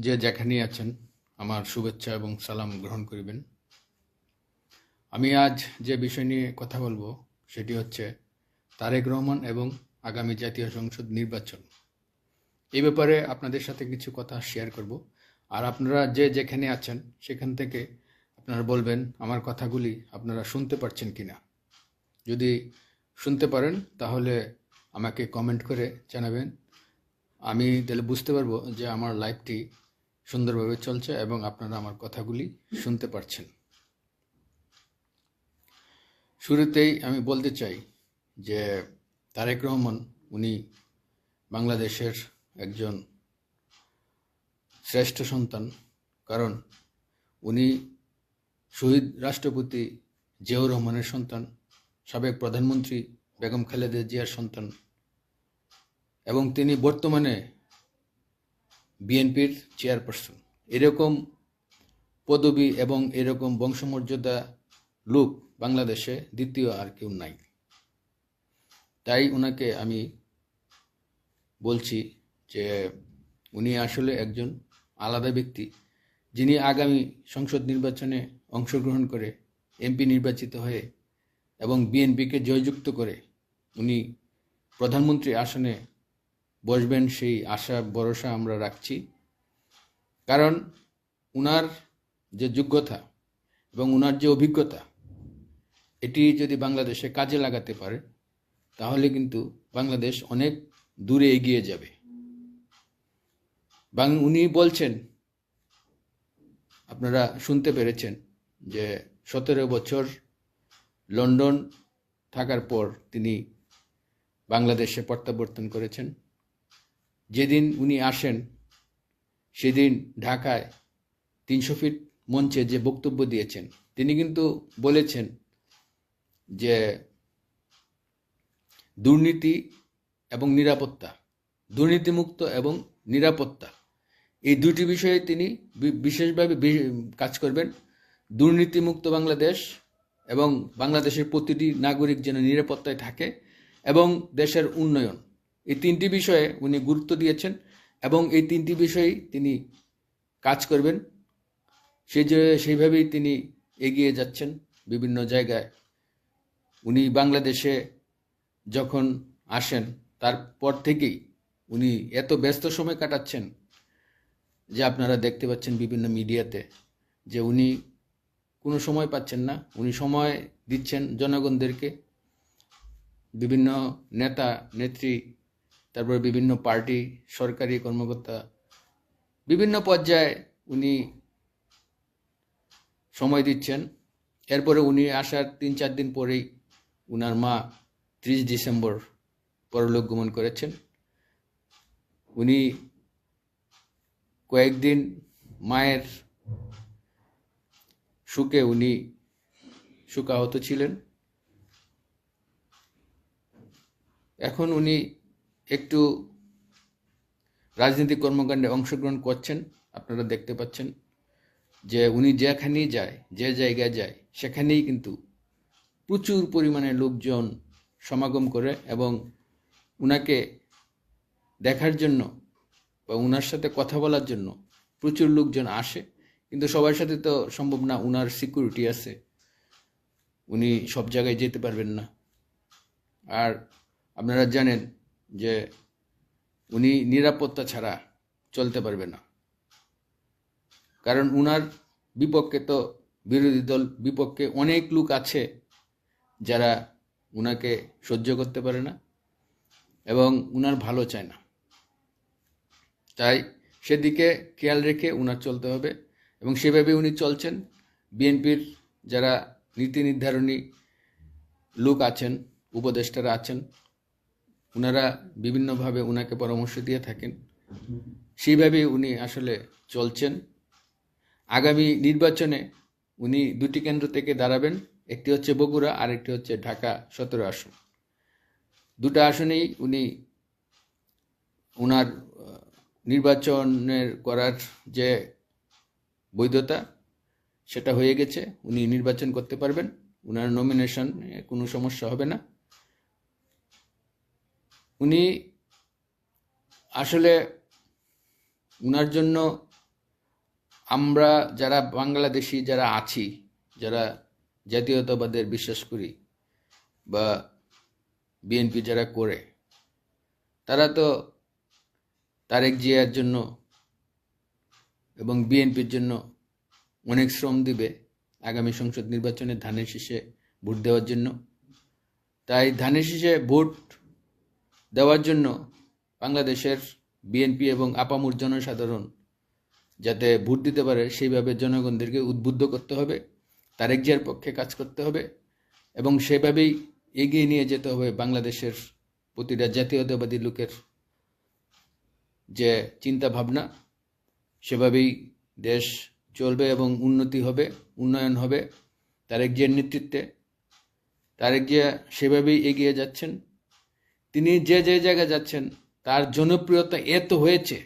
যে যেখানেই আছেন, আমার শুভেচ্ছা এবং সালাম গ্রহণ করিবেন। আমি আজ যে বিষয় নিয়ে কথা বলব, সেটি হচ্ছে তারেক রহমান এবং আগামী জাতীয় সংসদ নির্বাচন। এই ব্যাপারে আপনাদের সাথে কিছু কথা শেয়ার করব। আর আপনারা যে যেখানে আছেন, সেখান থেকে আপনারা বলবেন, আমার কথাগুলি আপনারা শুনতে পারছেন কি না যদি শুনতে পারেন, তাহলে আমাকে কমেন্ট করে জানাবেন। আমি তাহলে বুঝতে পারব যে আমার লাইভটি সুন্দরভাবে চলছে এবং আপনারা আমার কথাগুলি শুনতে পারছেন। শুরুতেই আমি বলতে চাই যে তারেক রহমান, উনি বাংলাদেশের একজন শ্রেষ্ঠ সন্তান। কারণ উনি শহীদ রাষ্ট্রপতি জিয়াউর রহমানের সন্তান, সাবেক প্রধানমন্ত্রী বেগম খালেদা জিয়ার সন্তান এবং তিনি বর্তমানে বিএনপির চেয়ারপারসন। এরকম পদবি এবং এরকম বংশমর্যাদা লোক বাংলাদেশে দ্বিতীয় আর কেউ নাই। তাই ওনাকে আমি বলছি যে উনি আসলে একজন আলাদা ব্যক্তি, যিনি আগামী সংসদ নির্বাচনে অংশগ্রহণ করে এমপি নির্বাচিত হয়ে এবং বিএনপিকে জয়যুক্ত করে উনি প্রধানমন্ত্রী আসনে বসবেন সেই আশা, ভরসা আমরা রাখছি। কারণ উনার যে যোগ্যতা এবং উনার যে অভিজ্ঞতা, এটি যদি বাংলাদেশে কাজে লাগাতে পারে, তাহলে কিন্তু বাংলাদেশ অনেক দূরে এগিয়ে যাবে। বাং, উনি বলছেন, আপনারা শুনতে পেরেছেন যে সতেরো বছর লন্ডন থাকার পর তিনি বাংলাদেশে প্রত্যাবর্তন করেছেন। যেদিন উনি আসেন, সেদিন ঢাকায় তিনশো ফিট মঞ্চে যে বক্তব্য দিয়েছেন, তিনি কিন্তু বলেছেন যে দুর্নীতি এবং নিরাপত্তা, দুর্নীতিমুক্ত এবং নিরাপত্তা, এই দুটি বিষয়ে তিনি বিশেষভাবে কাজ করবেন। দুর্নীতিমুক্ত বাংলাদেশ এবং বাংলাদেশের প্রতিটি নাগরিক যেন নিরাপত্তায় থাকে এবং দেশের উন্নয়ন। এই তিনটি বিষয়ে উনি গুরুত্ব দিয়েছেন এবং এই তিনটি বিষয়েই তিনি কাজ করবেন। সেই যে সেইভাবেই তিনি এগিয়ে যাচ্ছেন বিভিন্ন জায়গায়। উনি বাংলাদেশে যখন আসেন, তারপর থেকেই উনি এত ব্যস্ত সময় কাটাচ্ছেন যে আপনারা দেখতে পাচ্ছেন বিভিন্ন মিডিয়াতে যে উনি কোনো সময় পাচ্ছেন না। উনি সময় দিচ্ছেন জনগণদেরকে। বিভিন্ন নেতা, নেত্রী তারপর বিভিন্ন পার্টি, সরকারি কর্মকর্তা, বিভিন্ন পর্যায়ে উনি সময় দিচ্ছেন। এরপরে উনি আসার তিন চার দিন পরেই উনার মা ত্রিশ ডিসেম্বর পরলোক গমন করেছেন। উনি কয়েকদিন মায়ের সুখে উনি সুকাহত ছিলেন। এখন উনি একটু রাজনৈতিক কর্মকাণ্ডে অংশগ্রহণ করছেন, আপনারা দেখতে পাচ্ছেন যে উনি যেখানেই যায়, যে জায়গায় যায়, সেখানেই কিন্তু প্রচুর পরিমাণে লোকজন সমাগম করে এবং উনাকে দেখার জন্য বা উনার সাথে কথা বলার জন্য প্রচুর লোকজন আসে। কিন্তু সবার সাথে তো সম্ভব না, উনার সিকিউরিটি আছে। উনি সব জায়গায় যেতে পারবেন না। আর আপনারা জানেন যে উনি নিরাপত্তা ছাড়া চলতে পারবে না। কারণ উনার বিপক্ষে তো বিরোধী দল বিপক্ষে অনেক লোক আছে যারা উনাকে সহ্য করতে পারে না এবং উনার ভালো চায় না। তাই সেদিকে খেয়াল রেখে উনার চলতে হবে এবং সেভাবে উনি চলছেন। বিএনপির যারা নীতি নির্ধারণী লোক আছেন, উপদেষ্টারা আছেন ওনারা বিভিন্নভাবে ওনাকে পরামর্শ দিয়ে থাকেন। সেইভাবে উনি আসলে চলছেন। আগামী নির্বাচনে উনি দুটি কেন্দ্র থেকে দাঁড়াবেন, একটি হচ্ছে বগুড়া আর একটি হচ্ছে ঢাকা সতেরো আসন। দুটো আসনেই উনি ওনার নির্বাচনের করার যে বৈধতা, সেটা হয়ে গেছে। উনি নির্বাচন করতে পারবেন। ওনার নমিনেশন কোনো সমস্যা হবে না। উনি আসলে উনার জন্য আমরা যারা বাংলাদেশি, যারা আছি, যারা জাতীয়তাবাদের বিশ্বাস করি বা বিএনপি যারা করে, তারা তো তারেক জিয়ার জন্য এবং বিএনপির জন্য অনেক শ্রম দিবে আগামী সংসদ নির্বাচনে ধানের শীষে ভোট দেওয়ার জন্য। তাই ধানের শীষে ভোট দেওয়ার জন্য বাংলাদেশের বিএনপি এবং আপামুর জনসাধারণ যাতে ভোট দিতে পারে, সেইভাবে জনগণদেরকে উদ্বুদ্ধ করতে হবে, তারেক জিয়ার পক্ষে কাজ করতে হবে এবং সেভাবেই এগিয়ে নিয়ে যেতে হবে বাংলাদেশের প্রতিটা জাতীয়তাবাদী লোকের যে চিন্তা ভাবনা সেভাবেই দেশ চলবে এবং উন্নতি হবে, উন্নয়ন হবে তারেক জিয়ার নেতৃত্বে। তারেক জিয়া সেভাবেই এগিয়ে যাচ্ছেন। তিনি যে যে জায়গায় যাচ্ছেন, তার জনপ্রিয়তা এত হয়েছে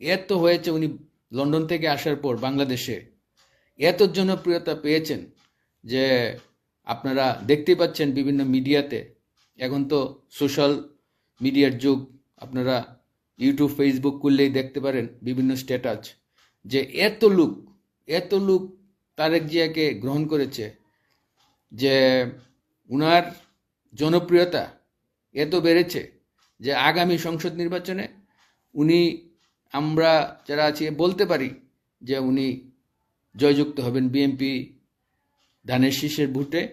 এত হয়েছে উনি লন্ডন থেকে আসার পর বাংলাদেশে। এত জনপ্রিয়তা পেয়েছেন যে আপনারা দেখতেই পাচ্ছেন বিভিন্ন মিডিয়াতে। এখন তো সোশ্যাল মিডিয়ার যুগ, আপনারা ইউটিউব, ফেসবুক করলেই দেখতে পারেন বিভিন্ন স্ট্যাটাস যে এত লোক এত লোক তারেক জিয়াকে গ্রহণ করেছে যে উনার জনপ্রিয়তা এত বেড়েছে যে আগামী সংসদ নির্বাচনে উনি আমরা যারা আছি বলতে পারি যে উনি জয়যুক্ত হবেন বিএনপি ধানের শীষের ভোটে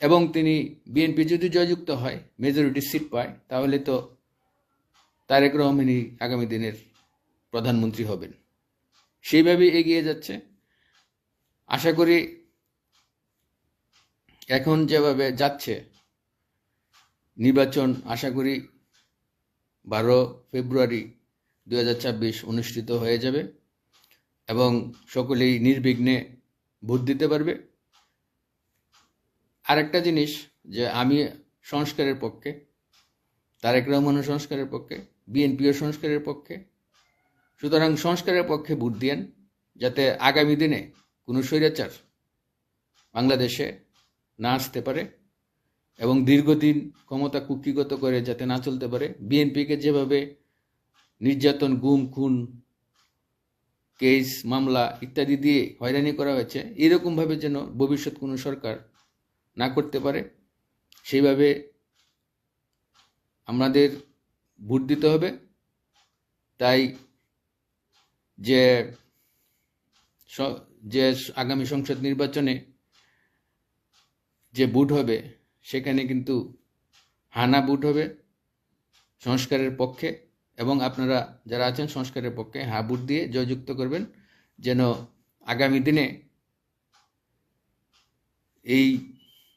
এবং তিনি বিএনপি যদি জয়যুক্ত হয় মেজরিটি সিট পায়, তাহলে তো তারেক রহমানই আগামী দিনের প্রধানমন্ত্রী হবেন। সেইভাবে এগিয়ে যাচ্ছে। আশা করি এখন যেভাবে যাচ্ছে নির্বাচন আশা করি বারো ফেব্রুয়ারি দু হাজার ছাব্বিশ অনুষ্ঠিত হয়ে যাবে এবং সকলেই নির্বিঘ্নে ভোট দিতে পারবে। আরেকটা জিনিস যে আমি সংস্কারের পক্ষে, তারেক রহমানও সংস্কারের পক্ষে, বিএনপিও সংস্কারের পক্ষে, সুতরাং সংস্কারের পক্ষে ভোট দিয়েন যাতে আগামী দিনে কোনো স্বৈরাচার বাংলাদেশে না আসতে পারে। এবং দীর্ঘদিন ক্ষমতা কুক্ষিগত করে যাতে না চলতে পারে, বিএনপিকে যেভাবে নির্যাতন, গুম, খুন, কেস, মামলা ইত্যাদি দিয়ে হয়রানি করা হয়েছে, এরকমভাবে যেন ভবিষ্যৎ কোনো সরকার না করতে পারে, সেইভাবে আমাদের ভোট দিতে হবে। তাই যে যে আগামী সংসদ নির্বাচনে যে ভোট হবে সেখানে কিন্তু হানা বুট হবে সংস্কারের পক্ষে এবং আপনারা যারা আছেন সংস্কারের পক্ষে হা বুট দিয়ে জয়যুক্ত করবেন যেন আগামী দিনে এই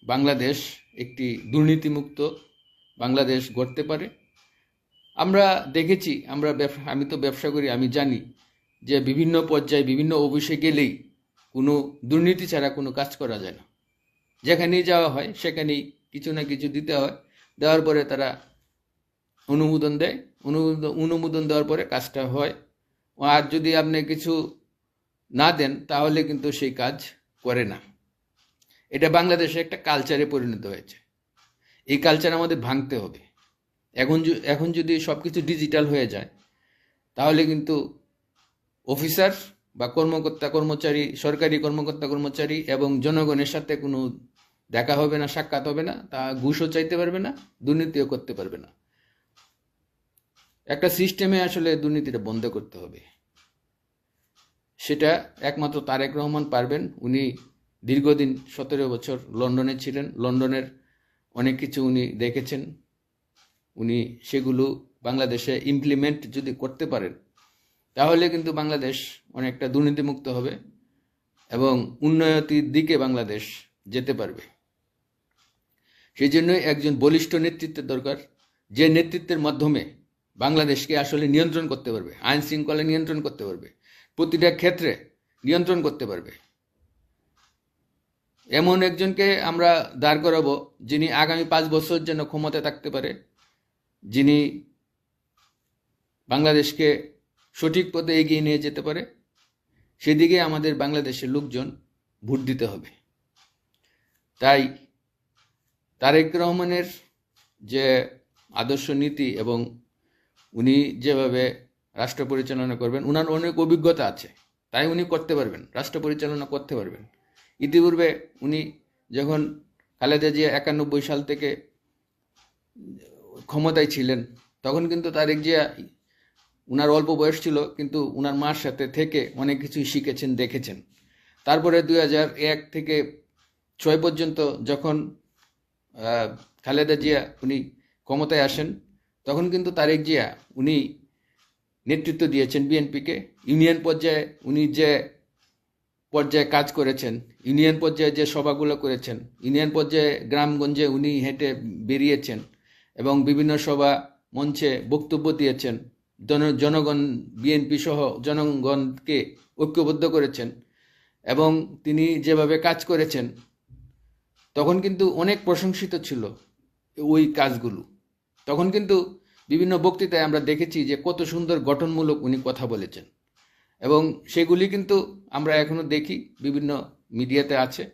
বাংলাদেশ একটি দুর্নীতিমুক্ত বাংলাদেশ গড়তে পারে। আমরা দেখেছি, আমরা আমি তো ব্যবসা করি, আমি জানি যে বিভিন্ন পর্যায়ে, বিভিন্ন অফিসে গেলেই কোনো দুর্নীতি ছাড়া কোনো কাজ করা যায় না। যেখানেই যাওয়া হয়, সেখানেই কিছু না কিছু দিতে হয়। দেওয়ার পরে তারা অনুমোদন দেয়। অনুমোদন অনুমোদন দেওয়ার পরে কাজটা হয়। আর যদি আপনি কিছু না দেন, তাহলে কিন্তু সেই কাজ করে না। এটা বাংলাদেশে একটা কালচারে পরিণত হয়েছে। এই কালচার আমাদের ভাঙতে হবে। এখন এখন যদি সব কিছু ডিজিটাল হয়ে যায়, তাহলে কিন্তু অফিসার বা কর্মকর্তা কর্মচারী সরকারি কর্মকর্তা কর্মচারী এবং জনগণের সাথে কোনো দেখা হবে না, সাক্ষাৎ হবে না, তা ঘুষও চাইতে পারবে না, দুর্নীতিও করতে পারবে না। একটা সিস্টেমে আসলে দুর্নীতিটা বন্ধ করতে হবে। সেটা একমাত্র তারেক রহমান পারবেন। উনি দীর্ঘদিন সতেরো বছর লন্ডনে ছিলেন। লন্ডনের অনেক কিছু উনি দেখেছেন। উনি সেগুলো বাংলাদেশে ইমপ্লিমেন্ট যদি করতে পারেন, তাহলে কিন্তু বাংলাদেশ অনেকটা দুর্নীতিমুক্ত হবে এবং উন্নয়তির দিকে বাংলাদেশ যেতে পারবে। সেই জন্যই একজন বলিষ্ঠ নেতৃত্বের দরকার। যে নেতৃত্বের মাধ্যমে বাংলাদেশকে আসলে নিয়ন্ত্রণ করতে পারবে, আইন শৃঙ্খলা নিয়ন্ত্রণ করতে পারবে, প্রতিটা ক্ষেত্রে নিয়ন্ত্রণ করতে পারবে। এমন একজনকে আমরা দাঁড় করাবো যিনি আগামী পাঁচ বছর জন্য ক্ষমতায় থাকতে পারে, যিনি বাংলাদেশকে সঠিক পথে এগিয়ে নিয়ে যেতে পারে। সেদিকে আমাদের বাংলাদেশের লোকজন ভোট দিতে হবে। তাই তারেক রহমানের যে আদর্শ নীতি এবং উনি যেভাবে রাষ্ট্র পরিচালনা করবেন, উনার অনেক অভিজ্ঞতা আছে। তাই উনি করতে পারবেন, রাষ্ট্র পরিচালনা করতে পারবেন। ইতিপূর্বে উনি যখন খালেদা জিয়া একানব্বই সাল থেকে ক্ষমতায় ছিলেন, তখন কিন্তু তারেক জিয়া, উনার অল্প বয়স ছিল, কিন্তু উনার মার সাথে থেকে অনেক কিছুই শিখেছেন, দেখেছেন। তারপরে দুই এক থেকে ছয় পর্যন্ত যখন খালেদা জিয়া উনি ক্ষমতায় আসেন, তখন কিন্তু তারেক জিয়া উনি নেতৃত্ব দিয়েছেন বিএনপিকে। ইউনিয়ন পর্যায়ে উনি যে পর্যায়ে কাজ করেছেন, ইউনিয়ন পর্যায়ে যে সভাগুলো করেছেন, ইউনিয়ন পর্যায়ে গ্রামগঞ্জে উনি হেঁটে বেরিয়েছেন এবং বিভিন্ন সভা মঞ্চে বক্তব্য দিয়েছেন। জন, জনগণ, বিএনপি সহ জনগণকে ঐক্যবদ্ধ করেছেন এবং তিনি যেভাবে কাজ করেছেন তখন কিন্তু অনেক প্রশংসিত ছিল ওই কাজগুলো। তখন কিন্তু বিভিন্ন বক্তৃতায় আমরা দেখেছি যে কত সুন্দর গঠনমূলক উনি কথা বলেছেন। এবং সেগুলি কিন্তু আমরা এখনও দেখি, বিভিন্ন মিডিয়াতে আছে।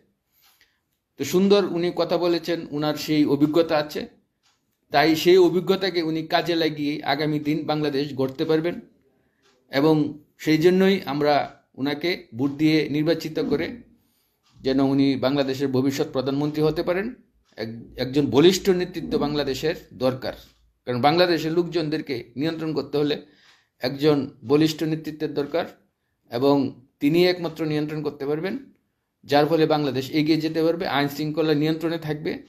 তো সুন্দর উনি কথা বলেছেন, উনার সেই অভিজ্ঞতা আছে। তাই সেই অভিজ্ঞতাকে উনি কাজে লাগিয়ে আগামী দিন বাংলাদেশ গড়তে পারবেন। এবং সেই জন্যই আমরা উনাকে ভোট দিয়ে নির্বাচিত করে যেন উনি বাংলাদেশের ভবিষ্যৎ প্রধানমন্ত্রী হতে পারেন, এক- একজন বলিষ্ঠ নেতৃত্ব বাংলাদেশের দরকার। কারণ বাংলাদেশের লোকজনদেরকে নিয়ন্ত্রণ করতে হলে একজন বলিষ্ঠ নেতৃত্বের দরকার এবং তিনি একমাত্র নিয়ন্ত্রণ করতে পারবেন, যার ফলে বাংলাদেশ এগিয়ে যেতে পারবে, আইন শৃঙ্খলা নিয়ন্ত্রণে থাকবে।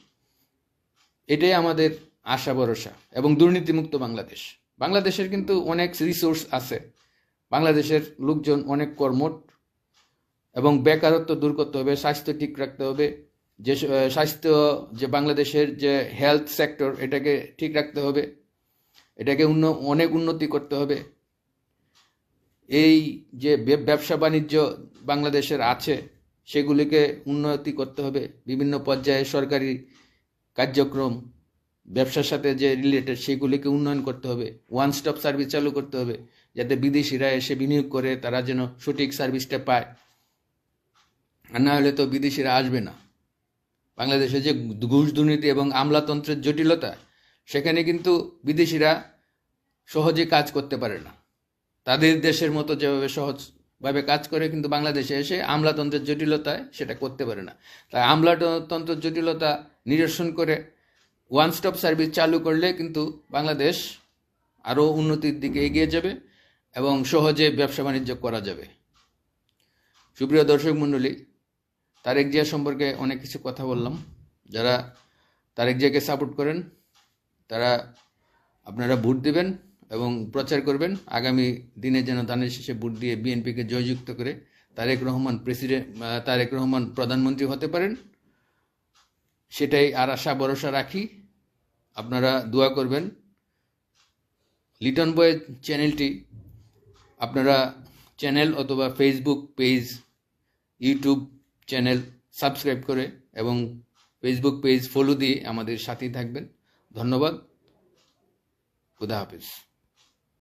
এটাই আমাদের আশা, ভরসা এবং দুর্নীতিমুক্ত বাংলাদেশ। বাংলাদেশের কিন্তু অনেক রিসোর্স আছে। বাংলাদেশের লোকজন অনেক কর্মঠ। এবং বেকারত্ব দূর করতে হবে, স্বাস্থ্য ঠিক রাখতে হবে, যে স্বাস্থ্য, যে বাংলাদেশের যে হেলথ সেক্টর এটাকে ঠিক রাখতে হবে, এটাকে উন্ন, অনেক উন্নতি করতে হবে। এই যে ব্যবসা বাণিজ্য বাংলাদেশের আছে, সেগুলিকে উন্নতি করতে হবে, বিভিন্ন পর্যায়ে সরকারি কার্যক্রম, ব্যবসার সাথে যে রিলেটেড সেগুলিকে উন্নয়ন করতে হবে ওয়ান স্টপ সার্ভিস চালু করতে হবে, যাতে বিদেশিরা এসে বিনিয়োগ করে, তারা যেন সঠিক সার্ভিসটা পায়। আর না হলে তো বিদেশিরা আসবে না। বাংলাদেশে যে ঘুষ দুর্নীতি এবং আমলাতন্ত্রের জটিলতা, সেখানে কিন্তু বিদেশিরা সহজে কাজ করতে পারে না। তাদের দেশের মতো যেভাবে সহজভাবে কাজ করে, কিন্তু বাংলাদেশে এসে আমলাতন্ত্রের জটিলতায় সেটা করতে পারে না। তাই আমলাতন্ত্রের জটিলতা নিরসন করে ওয়ান স্টপ সার্ভিস চালু করলে কিন্তু বাংলাদেশ আরও উন্নতির দিকে এগিয়ে যাবে এবং সহজে ব্যবসা বাণিজ্য করা যাবে। সুপ্রিয় দর্শক মণ্ডলী তারেক জিয়া সম্পর্কে অনেক কিছু কথা বললাম। যারা তারেক জিয়াকে সাপোর্ট করেন, তারা আপনারা ভোট দেবেন এবং প্রচার করবেন। আগামী দিনে যেন ধানের শেষে ভোট দিয়ে বিএনপিকে জয়যুক্ত করে তারেক রহমান প্রেসিডেন্ট তারেক রহমান প্রধানমন্ত্রী হতে পারেন, সেটাই আর আশা, ভরসা রাখি। আপনারা দোয়া করবেন। লিটন বয়ের চ্যানেলটি, আপনারা চ্যানেল অথবা Facebook page YouTube channel subscribe করে এবং ফেসবুক পেজ ফলো দিয়ে আমাদের সাথেই থাকবেন। ধন্যবাদ। খুদা হাফিজ।